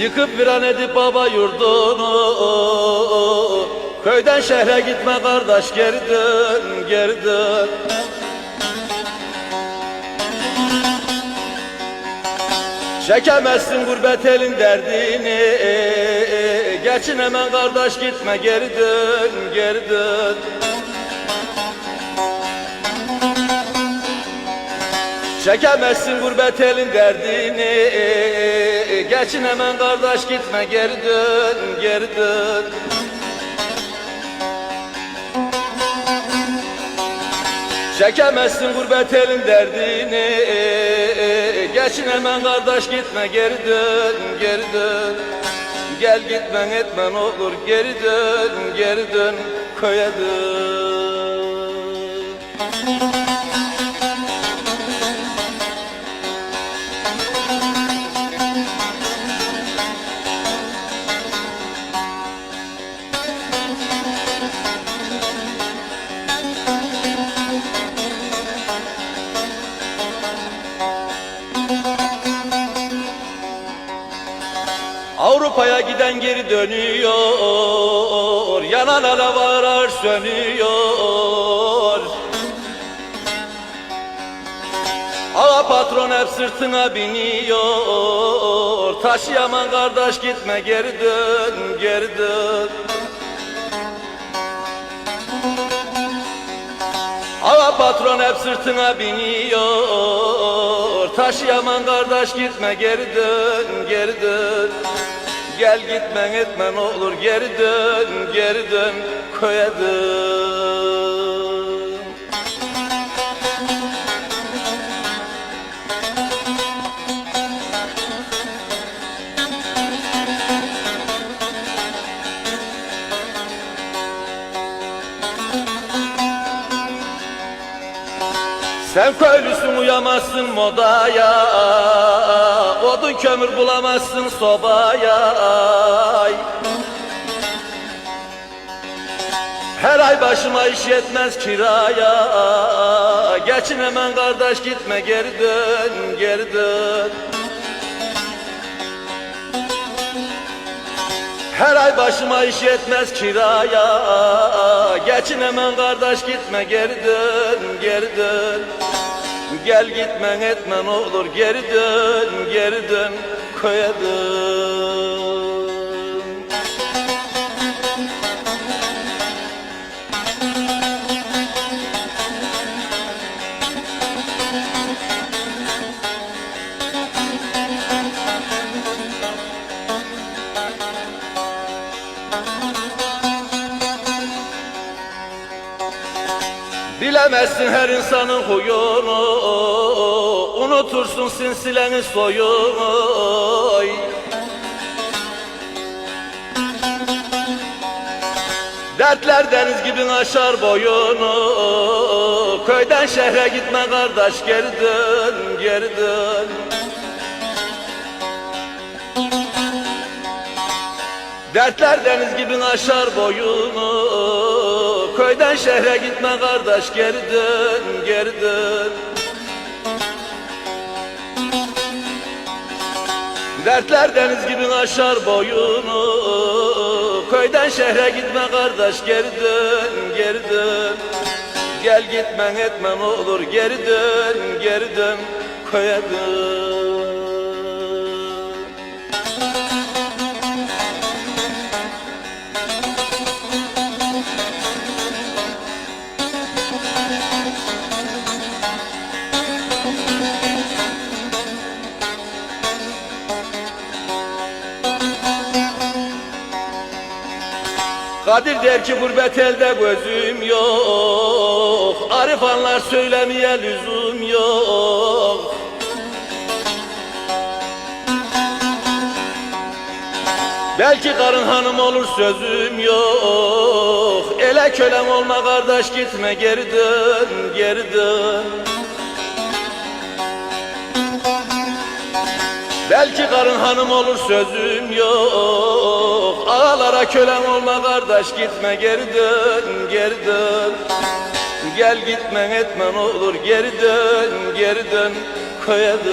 Yıkıp viran edip baba yurdunu. Köyden şehre gitme kardeş geri dön geri dön. Çekemezsin gurbet elin derdini. Geçin hemen kardeş gitme geri dön geri dön. Çekemezsin gurbet elin derdini Geçin hemen kardeş gitme geri dön geri dön. Çekemezsin gurbet elin derdini. Geçin hemen kardeş gitme geri dön geri dön. Gel gitmen etmen olur geri dön geri dön köye dön Avrupa'ya giden geri dönüyor. Yanan alavarar sönüyor. Ağa patron hep sırtına biniyor. Taşıyaman kardeş gitme geri dön geri dön patron hep sırtına biniyor. Taşıyaman kardeş gitme geri dön geri dön. Gel gitmen etmen olur geri dön geri dön. Köye dön Sen köylüsün uyamazsın modaya. Odun kömür bulamazsın sobaya. Her ay başıma iş yetmez kiraya. Geçin hemen kardeş gitme geri dön geri dön. Her ay başıma iş yetmez kiraya. Geçin hemen kardeş gitme geri dön geri dön Gel gitmen etmen olur geri dön geri dön köye dön Bilemezsin her insanın huyunu. Unutursun sinsilenin soyunu. Dertler deniz gibi aşar boyunu. Köyden şehre gitme kardeş geri dön geri dön. Dertler deniz gibi aşar boyunu Köyden şehre gitme kardeş geri dön geri dön. Dertler deniz gibi aşar boyunu. Köyden şehre gitme kardeş geri dön geri dön. Gel gitmen etmen olur geri dön geri dön. Köye dön Kadir der ki gurbet elde gözüm yok. Arif anlar söylemeye lüzum yok. Belki karın hanım olur sözüm yok. Ele kölem olma kardeş gitme geri dön geri dön. Belki karın hanım olur sözüm yok Ağalara kölem olma kardeş gitme geri dön geri dön. Gel gitmen etmen olur geri dön geri dön köye